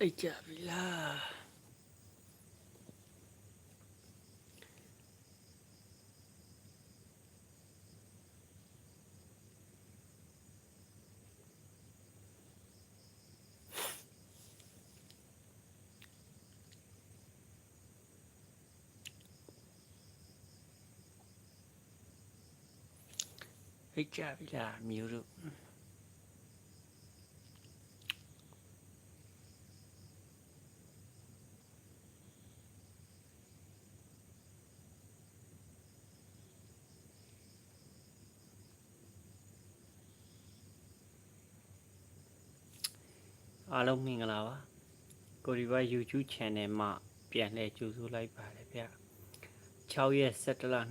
အိတ်ကြပြီလားအိတ်ကြပြီလားမျိုးတို့ အားလုံးမင်္ဂလာပါကိုရီဘာ YouTube Channel မှာပြန်လည်ကြိုဆိုလိုက်ပါတယ်ဗျ6ရက်17လ2025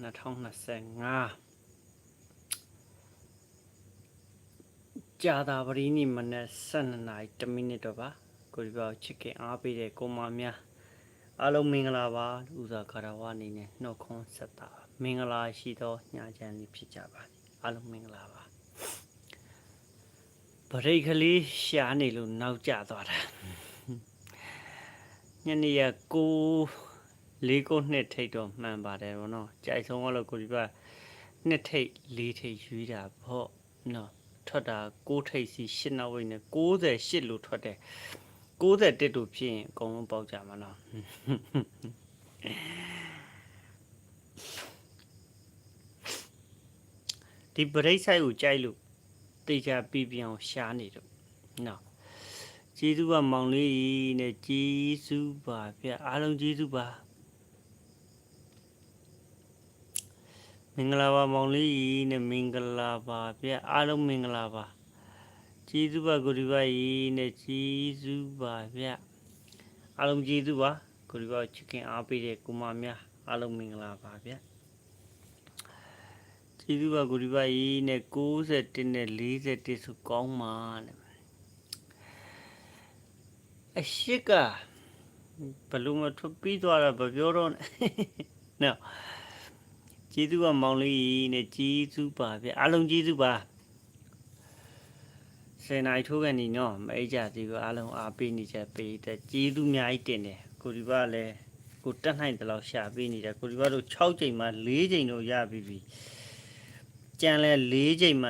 ကြာတာပရိနိမနက်12နာရီ1မိနစ်တော့ပါကိုရီဘာကိုချစ်ခင်အားပေးတဲ့ကိုမများအားလုံးမင်္ဂလာပါဥစွာခါရဝအနေနဲ့နှုတ်ခွန်းဆက်တာပါမင်္ဂလာရှိသောညချမ်းလေးဖြစ်ကြပါစေအားလုံးမင်္ဂလာပါ ဗရိတ်ကလေးရှာနေလို့နောက်ကျသွားတာညနေရကိုလေးကိုနှစ်ထိတ်တော့မှန်ပါတယ်ဗောနော်ကြိုက်ဆုံးကတော့ကိုဒီကနှစ်ထိတ်လေးထိတ်ရွေးတာဗောနော်ထွက်တာ6ထိတ်စီ8နောက်ဝိတ်နဲ့68လို့ထွက်တယ်61လို့ဖြစ်ရင်အကုန်လုံးပေါက်ကြမှာနော်ဒီဗရိတ်ဆိုင်ကိုကြိုက်လို့ တေချာပြပြအောင်ရှားနေတော့နော်ကျေးဇူးပါမောင်လေးနဲ့ကျေးဇူးပါဗျအားလုံးကျေးဇူးပါမင်္ဂလာပါမောင်လေးနဲ့မင်္ဂလာပါဗျအားလုံးမင်္ဂလာပါကျေးဇူးပါကိုဒီပါကြီးနဲ့ကျေးဇူးပါဗျအားလုံးကျေးဇူးပါကိုဒီပါချစ်ခင်အားပေးတဲ့ကိုမများအားလုံးမင်္ဂလာပါဗျ ကျေးဇူးပါကိုဒီပါကြီးနဲ့61နဲ့41ဆိုကောင်းပါတဲ့အရှိကဘလို့မထွပြီးသွားတာမပြောတော့နဲ့နော်ကျေးဇူးပါမောင်လေးနဲ့ကျေးဇူးပါဗျအားလုံးကျေးဇူးပါဆယ်နိုင်ထိုးကန်နေနော်မအိတ်ကြသေးဘူးအားလုံးအားပေးနေကြပေးတဲ့ကျေးဇူးအများကြီးတင်တယ်ကိုဒီပါလည်းကိုတက်နိုင်တယ်လို့ရှာပေးနေတယ်ကိုဒီပါတို့6ချိန်မှ4ချိန်တော့ရပြီပြီ ကြံလဲ၄ချိန်မှ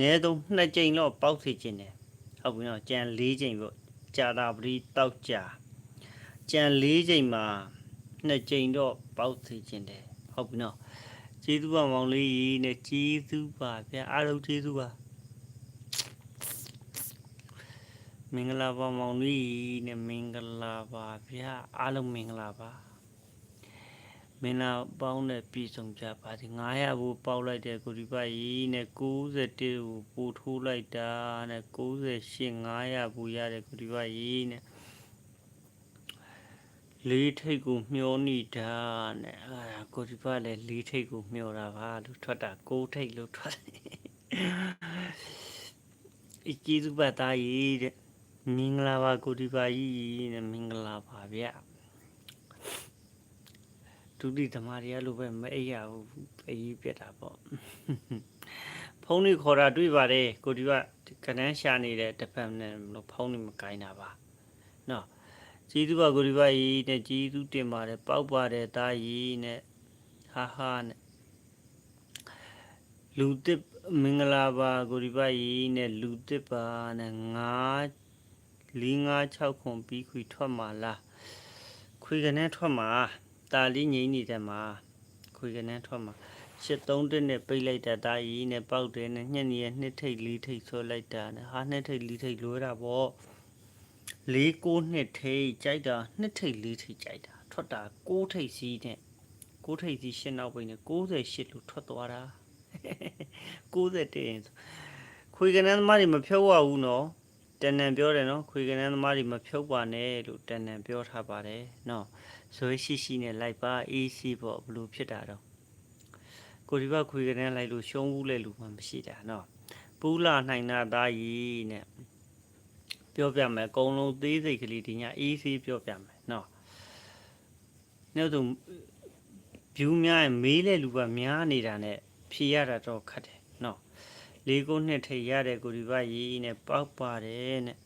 နဲသုံး2ချိန်တော့ပေါက်စီခြင်းတယ်ဟုတ်ပြီနော်ကြံ၄ချိန်ပေါ့ကြာတာပတိတောက်ကြာကြံ၄ချိန်မှ2ချိန်တော့ပေါက်စီခြင်းတယ်ဟုတ်ပြီနော်ကျေးဇူးပါမောင်လေးနဲ့ကျေးဇူးပါဗျာအားလုံးကျေးဇူးပါမင်္ဂလာပါမောင်လေးနဲ့မင်္ဂလာပါဗျာအားလုံးမင်္ဂလာပါ မင်းလာပေါင်းနဲ့ပြည်စုံကြပါဒီ900ဘူးပေါက်လိုက်တဲ့ကိုဒီပါကြီးနဲ့61ကိုပို့ထိုးလိုက်တာနဲ့98 900ဘူးရတဲ့ကိုဒီပါကြီးနဲ့လေးထိတ်ကိုမျောနေတာနဲ့အာကိုဒီပါလည်းလေးထိတ်ကိုမျောတာပါလို့ထွက်တာ6ထိတ်လို့ထွက်တယ်အကျေးဇူးပါသားကြီးတဲ့မင်္ဂလာပါကိုဒီပါကြီးနဲ့မင်္ဂလာပါဗျာ ဒုတိဓမ္မတွေကလိုပဲမအိပ်ရဘူးအကြီးပြက်တာပေါ့ဖုန်းတွေခေါ်တာတွေ့ပါတယ်ကိုဒီကကနန်းရှာနေတဲ့တပတ်နဲ့လို့ဖုန်းတွေမကိုင်းတာပါနော်ကျေးဇူးပါကိုဒီပါကြီးနဲ့ကျေးဇူးတင်ပါတယ်ပောက်ပါတယ်သားကြီးနဲ့ဟာဟာနဲ့လူတစ်မင်္ဂလာပါကိုဒီပါကြီးနဲ့လူတစ်ပါနဲ့ငါ၄၅၆ခွန်ပြီးခွေထွက်မှာလားခွေကနေထွက်မှာ တာလေးငိမ့်နေတဲ့မှာခွေကနေထွက်မှာရှစ်သုံးတက်နဲ့ပိတ်လိုက်တာတာကြီးနဲ့ပေါက်တယ်နဲ့ညက်နေရနှစ်ထိတ်လေးထိတ်ဆွဲလိုက်တာနဲ့ဟာနှစ်ထိတ်လေးထိတ်လွဲတာပေါ့လေးကိုနှစ်ထိတ်ကြိုက်တာနှစ်ထိတ်လေးထိတ်ကြိုက်တာထွက်တာကိုးထိတ်စီးနဲ့ကိုးထိတ်စီးရှင်းနောက်ပိတ်နဲ့68လို့ထွက်သွားတာ60တင်ဆိုခွေကနေသမားတွေမဖြုတ်ရဘူးနော်တန်တန်ပြောတယ်နော်ခွေကနေသမားတွေမဖြုတ်ပါနဲ့လို့တန်တန်ပြောထားပါတယ်နော် ဇွဲရှိရှိနဲ့လိုက်ပါအေးစီပေါ့ဘလို့ဖြစ်တာတော့ကိုဒီဘခွေကနေလိုက်လို့ရှုံးဘူးလဲလူမှမရှိတာနော်ပူလာနိုင်တာသားကြီးနဲ့ပြောပြမယ်အကုန်လုံးသေးစိတ်ကလေးဒီညအေးစီပြောပြမယ်နော်နောက်ဆုံး view များရင်မေးလဲလူပါများနေတာနဲ့ဖြေရတာတော့ခက်တယ်နော်လေးကုန်းနှစ်ထိရတဲ့ကိုဒီဘရေးနဲ့ပောက်ပါတယ်နဲ့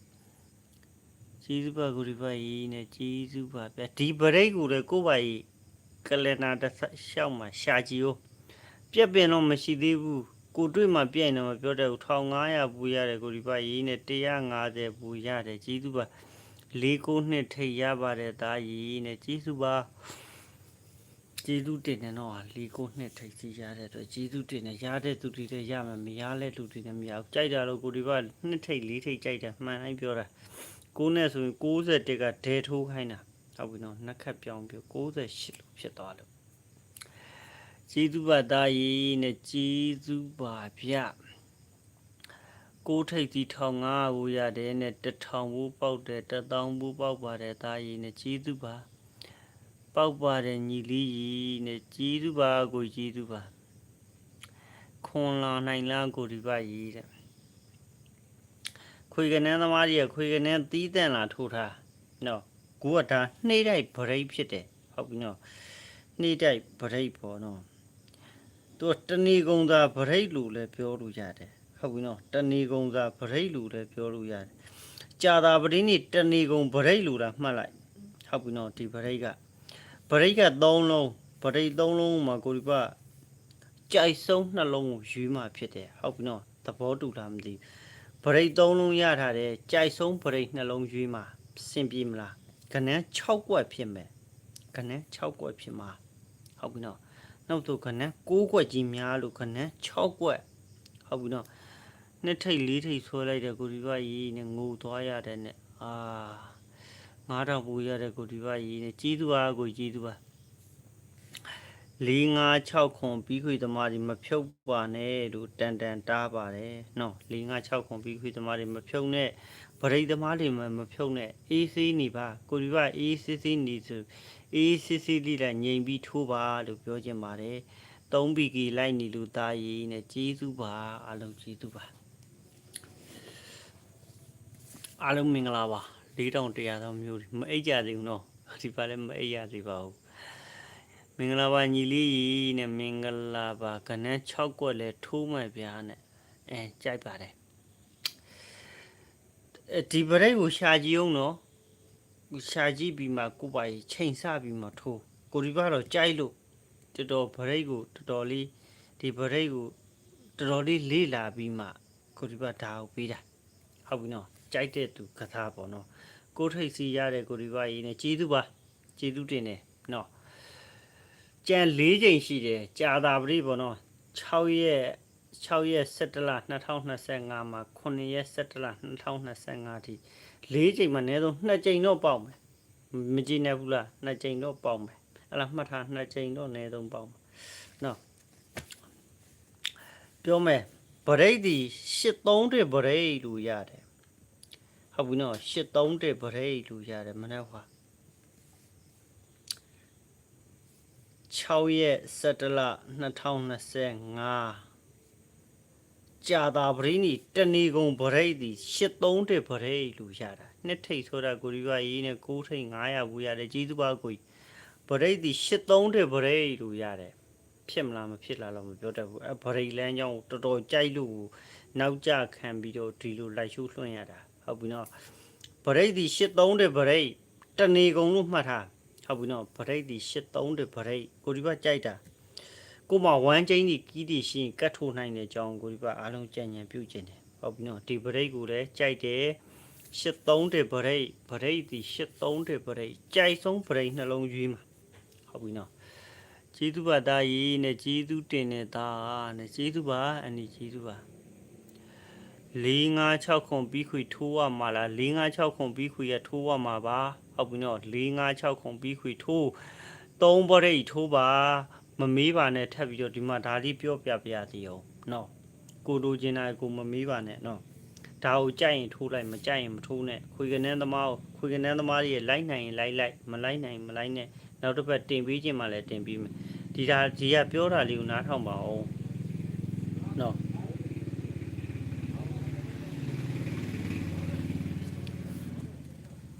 ကျေးဇူးပါကိုဒီပါကြီးနဲ့ကျေးဇူးပါဗျဒီပရိတ်ကိုလည်းကိုယ့်ပါကြီးကလနာတစ်ဆက်ရှောက်မှာရှာကြည့်ဦးပြက်ပင်တော့မရှိသေးဘူးကိုတွေ့မှပြက်ရင်တော့မပြောတတ်ဘူး1500ပူရတယ်ကိုဒီပါကြီးနဲ့150ပူရတယ်ကျေးဇူးပါလေးကိုနှစ်ထိတ်ရပါတယ်သားကြီးနဲ့ကျေးဇူးပါကျေးဇူးတင်တယ်တော့လေးကိုနှစ်ထိတ်စီရတဲ့အတွက်ကျေးဇူးတင်တယ်ရတဲ့သူတွေလည်းရမယ်မရတဲ့လူတွေလည်းမရဘူးကြိုက်တာတော့ကိုဒီပါနှစ်ထိတ်လေးထိတ်ကြိုက်တယ်မှန်တိုင်းပြောတာ ကိုနဲ့ဆိုရင်61ကဒဲထိုးခိုင်းတာဟုတ်ပြီနော်နှစ်ခတ်ပြောင်းပြီး68လို့ဖြစ်သွားလို့ကျေးဇူးပါသားကြီးနဲ့ကျေးဇူးပါဗျကိုထိတ်ဒီ1500ကိုရတယ်နဲ့1000ဘူးပေါက်တယ်1000ဘူးပေါက်ပါတယ်သားကြီးနဲ့ကျေးဇူးပါပေါက်ပါတယ်ညီလေးကြီးနဲ့ကျေးဇူးပါကိုကျေးဇူးပါခွန်လာနိုင်လားကိုဒီပါကြီးတဲ့ ခွေကနေသမားကြီးကခွေကနေတီးတန့်လာထိုးထားနော်ကိုကဒါနှိမ့်တိုက်ဗရိတ်ဖြစ်တယ်ဟုတ်ပြီနော်နှိမ့်တိုက်ဗရိတ်ပေါ့နော်သူကတဏီကုံသာဗရိတ်လို့လည်းပြောလို့ရတယ်ဟုတ်ပြီနော်တဏီကုံသာဗရိတ်လို့လည်းပြောလို့ရတယ်ကြာတာပရင်းนี่တဏီကုံဗရိတ်လို့တာမှတ်လိုက်ဟုတ်ပြီနော်ဒီဗရိတ်ကဗရိတ်က3လုံးဗရိတ်3လုံးမှာကိုဒီပကြိုက်ဆုံးနှလုံးကိုယူမှဖြစ်တယ်ဟုတ်ပြီနော်သဘောတူလားမသိဘူး ဗရိတ်သုံးလုံးရထားတယ်ကြိုက်ဆုံးဗရိတ်နှလုံးရွေးမှာစင်ပြေမလားကနန်း6ကွက်ဖြစ်မယ်ကနန်း6ကွက်ဖြစ်မှာဟုတ်ပြီနော်နောက်တော့ကနန်း6ကွက်ကြီးများလို့ကနန်း6ကွက်ဟုတ်ပြီနော်နှစ်ထိတ်လေးထိတ်ဆွဲလိုက်တဲ့ကိုဒီဘကြီးနဲ့ငိုသွားရတဲ့နဲ့အာ9000ပူရတဲ့ကိုဒီဘကြီးနဲ့ကြီးသူအားကိုကြီးသူပါ ၄၅6ခွန်ပြီးခွေသမားကြီးမဖြုတ်ပါနဲ့လို့တန်တန်တားပါတယ်နော်၄၅6ခွန်ပြီးခွေသမားတွေမဖြုတ်နဲ့ဗရိတ်သမားတွေမမဖြုတ်နဲ့အေးဆေးနေပါကိုဒီဘအေးဆေးဆေးနေဆိုအေးဆေးဆေးလေးလိုက်ငြိမ်ပြီးထိုးပါလို့ပြောချင်ပါတယ်၃ဘီကီလိုက်နေလို့တာရည်နဲ့ကျေးဇူးပါအားလုံးကျေးဇူးပါအားလုံးမင်္ဂလာပါ၄တောင်တရားသောမျိုးတွေမအိပ်ကြသေးဘူးနော်ဒီပါလည်းမအိပ်ရသေးပါဘူး မင်္ဂလာပါညီလေးကြီးနဲ့မင်္ဂလာပါကနန်း6ကွက်လဲထိုးမှဗျာနဲ့အဲကြိုက်ပါတယ်အဲဒီပရိတ်ကိုရှာကြည့်အောင်နော်ရှာကြည့်ပြီးမှကိုယ်ပါရင်ချိန်ဆပြီးမှထိုးကိုဒီဘကတော့ကြိုက်လို့တော်တော်ပရိတ်ကိုတော်တော်လေးဒီပရိတ်ကိုတော်တော်လေးလေးလာပြီးမှကိုဒီဘဒါကိုပေးတာဟုတ်ပြီနော်ကြိုက်တဲ့သူကစားပေါ့နော်ကိုထိတ်စီရတဲ့ကိုဒီဘရေးနဲ့ကျေးဇူးပါကျေးဇူးတင်တယ်နော် ကြံ၄ချိန်ရှိတယ်ကြာတာပရိပေါ့နော်6ရက်6ရက်17လ2025မှာ9ရက်17လ2025ထိ၄ချိန်မှာအနည်းဆုံး2ချိန်တော့ပေါက်မယ်မကြည့်နဲ့ဘူးလား2ချိန်တော့ပေါက်မယ်အဲ့လားမှတ်ထား2ချိန်တော့အနည်းဆုံးပေါက်မယ်နော်ပြောမယ်ဗရိတ်ဒီ83တဲ့ဗရိတ်လို့ရတယ်ဟုတ်ပြီနော်83တဲ့ဗရိတ်လို့ရတယ်မနေ့က 6ရက်17လ2025ကြာတာပရိနီတဏီကုံဗရိတ်ဒီ83တဲ့ဗရိတ်လူရတာနှစ်ထိတ်ဆိုတာကိုရီးယားရေးနဲ့6ထိတ်900ဘူးရတယ်ကျေးဇူးပါကိုကြီးဗရိတ်ဒီ83တဲ့ဗရိတ်လူရတယ်ဖြစ်မလားမဖြစ်လားတော့မပြောတတ်ဘူးအဲဗရိတ်လမ်းကြောင်းကိုတော်တော်ကြိုက်လို့နောက်ကျခံပြီးတော့ဒီလိုလိုက်ရှုလွှင့်ရတာဟုတ်ပြီနော်ဗရိတ်ဒီ83တဲ့ဗရိတ်တဏီကုံလို့မှတ်ထား ဟုတ်ပြီနော်ဗရိတ်ဒီ83တဲ့ဗရိတ်ကိုဒီဘကြိုက်တာကိုမဝမ်းချင်းဒီကီးဒီရှင်းကတ်ထိုးနိုင်တဲ့အကြောင်းကိုဒီဘအားလုံးကြံ့ညံပြုတ်ကျင်တယ်ဟုတ်ပြီနော်ဒီဗရိတ်ကိုလည်းကြိုက်တယ်83တဲ့ဗရိတ်ဗရိတ်ဒီ83တဲ့ဗရိတ်ကြိုက်ဆုံးဗရိတ်နှလုံးရွေးမှာဟုတ်ပြီနော်ကျေးဇူးပါသားကြီးနဲ့ကျေးဇူးတင်တဲ့သားနဲ့ကျေးဇူးပါအန်ဒီကျေးဇူးပါ ၄၅6ခွန်ပြီးခွေထိုးရမှာလား၄၅6ခွန်ပြီးခွေရထိုးရမှာပါဟုတ်ပြီနော်၄၅6ခွန်ပြီးခွေထိုး၃ဘရိတ်ထိုးပါမမေးပါနဲ့ထပ်ပြီးတော့ဒီမှာဒါလေးပြောပြပြသေးအောင်နော်ကိုလိုချင်တာကိုမမေးပါနဲ့နော်ဒါကိုကြိုက်ရင်ထိုးလိုက်မကြိုက်ရင်မထိုးနဲ့ခွေကနေသမားကိုခွေကနေသမားတွေလိုက်နိုင်ရင်လိုက်လိုက်မလိုက်နိုင်ရင်မလိုက်နဲ့နောက်တစ်ပတ်တင်ပေးခြင်းမှလည်းတင်ပေးမယ်ဒီဒါဒီကပြောတာလေးကိုနားထောင်ပါအောင်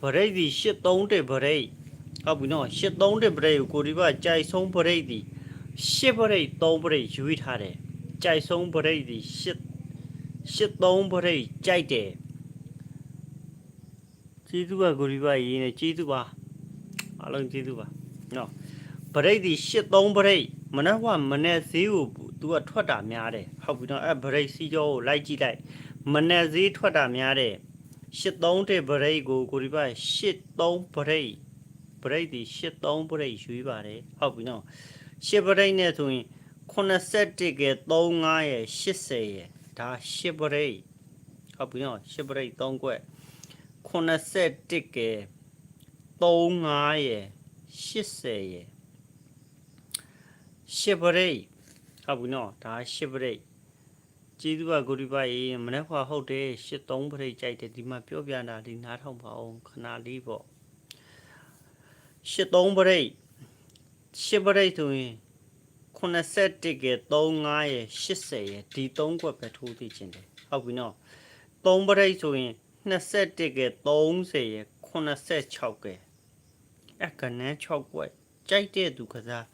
ဗရိတ်ဒီ83တဲ့ဗရိတ်ဟုတ်ပြီနော်83တဲ့ဗရိတ်ကိုကိုဒီဘကြိုက်ဆုံးဗရိတ်ဒီ10ဗရိတ်3ဗရိတ်ယူထားတယ်ကြိုက်ဆုံးဗရိတ်ဒီ8 83ဗရိတ်ကြိုက်တယ်ကျေးဇူးပါကိုရီပါရေးနေကျေးဇူးပါအားလုံးကျေးဇူးပါနော်ပရိတ်ဒီ83ပရိတ်မနက်ကမနေ့ဈေးကို तू ကထွက်တာများတယ်ဟုတ်ပြီနော်အဲ့ပရိတ်စီကြောကိုလိုက်ကြည့်လိုက်မနေ့ဈေးထွက်တာများတယ် 83တဲ့ပရိတ်ကိုကိုရီပါ83ပရိတ်ပရိတ်ဒီ83ပရိတ်ရွေးပါတယ်ဟုတ်ပြီနော်10ပရိတ်နဲ့ဆိုရင်81ကဲ35ရဲ့80ရဲ့ဒါ10ပရိတ်ဟုတ်ပြီနော်10ပရိတ်3ခွက်81ကဲ35ရယ်80ရယ်ရှစ်ပရိတ်ဟုတ်ပြီနော်ဒါရှစ်ပရိတ် ကျေးဇူးပါဂုရိပါရေမနေ့ကဟုတ်တယ်83ပရိတ်ကြိုက်တယ်ဒီမှာပြောပြတာဒီနားထောင်ပါအောင်ခဏလေးပေါ့83ပရိတ်ရှစ်ပရိတ်ဆိုရင်81ကဲ35ရယ်80ရယ်ဒီ3ခွက်ပဲထိုးသိချင်းတယ်ဟုတ်ပြီနော်3ပရိတ်ဆိုရင်21ကဲ30ရယ်86ကဲအခနန်း6ကွက်ကြိုက်တဲ့သူကစား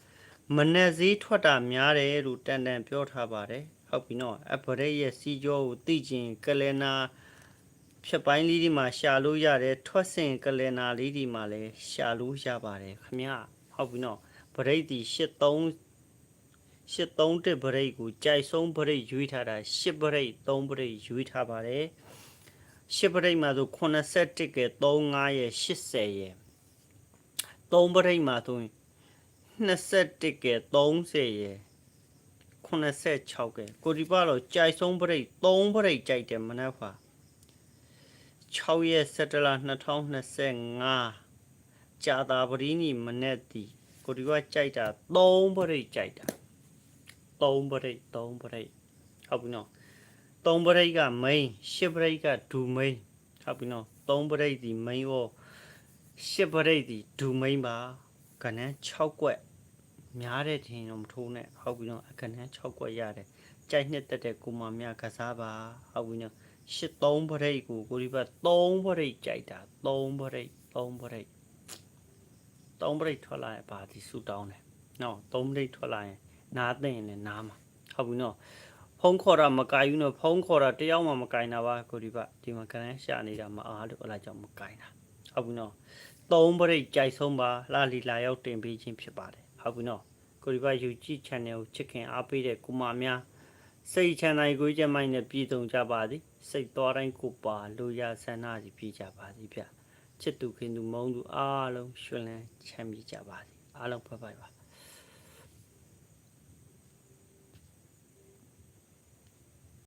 မနက်စည်းထွက်တာများတယ်လို့တန်တန်ပြောထားပါတယ် ဟုတ်ပြီနော်အပရိတ်ရဲ့စီကြောကိုသိကျင်ကလနာဖြတ်ပိုင်းလေးဒီမှာရှာလို့ရတယ်ထွက်စင်ကလနာလေးဒီမှာလည်းရှာလို့ရပါတယ်ခမဟုတ်ပြီနော်ပရိတ်ဒီ83 83တက်ပရိတ်ကိုကြိုက်ဆုံးပရိတ်ရွေးထားတာ10ပရိတ်3ပရိတ်ရွေးထားပါတယ်ရှစ်ပရိတ်မှာဆို81ကဲ35ရဲ့80ရဲ့3ပရိတ်မှာဆိုရင်21ကဲ30ရဲ့ 86ကဲကိုဒီပါတော့ကြိုက်ဆုံးပရိတ်3ပရိတ်ကြိုက်တယ်မနက်ဖာ6ရက်17လ2025ကြာတာပရိနီမနေ့တီကိုဒီကကြိုက်တာ3ပရိတ်ကြိုက်တာ3ပရိတ်3ပရိတ်ဟုတ်ပြီနော်3ပရိတ်က main 10ပရိတ်ကဒူ main ဟုတ်ပြီနော်3ပရိတ်ဒီ main ရော10ပရိတ်ဒီဒူ main ပါကနန်း6ကွက် များတဲ့ထင်တော့မထိုးနဲ့ဟုတ်ပြီနော်အခနန်း6ကွက်ရတယ်ကြိုက်နှစ်တက်တဲ့ကိုမမြကစားပါဟုတ်ပြီနော်83ပရိတ်ကိုကိုဒီဘတ်3ပရိတ်ကြိုက်တာ3ပရိတ်3ပရိတ်3ပရိတ်ထွက်လာရင်ပါဒီဆူတောင်းတယ်နော်3ပရိတ်ထွက်လာရင်နားသိရင်လည်းနားမှာဟုတ်ပြီနော်ဖုန်းခေါ်တာမကင်ဘူးနော်ဖုန်းခေါ်တာတယောက်မှမကင်တာပါကိုဒီဘတ်ဒီမှာကနန်းရှာနေတာမအားလို့အဲ့ဒါကြောင့်မကင်တာဟုတ်ပြီနော်3ပရိတ်ကြိုက်ဆုံးပါလာလီလာရောက်တင်ပေးခြင်းဖြစ်ပါတယ် ဟုတ်ပြီနော်ကိုဒီဘတ် YouTube channel ကိုချစ်ခင်အားပေးတဲ့ကုမများစိတ်ချမ်းသာကိုယ်ကျမ်းမိုင်းနဲ့ပြည်စုံကြပါသည်စိတ်တော်တိုင်းကိုပါလူရဆန္ဒစီပြည့်ကြပါသည်ဗျချစ်သူခင်သူမုန်းသူအားလုံးရှင်လန်းချမ်းမြေ့ကြပါသည်အားလုံးဖတ်ပါပါ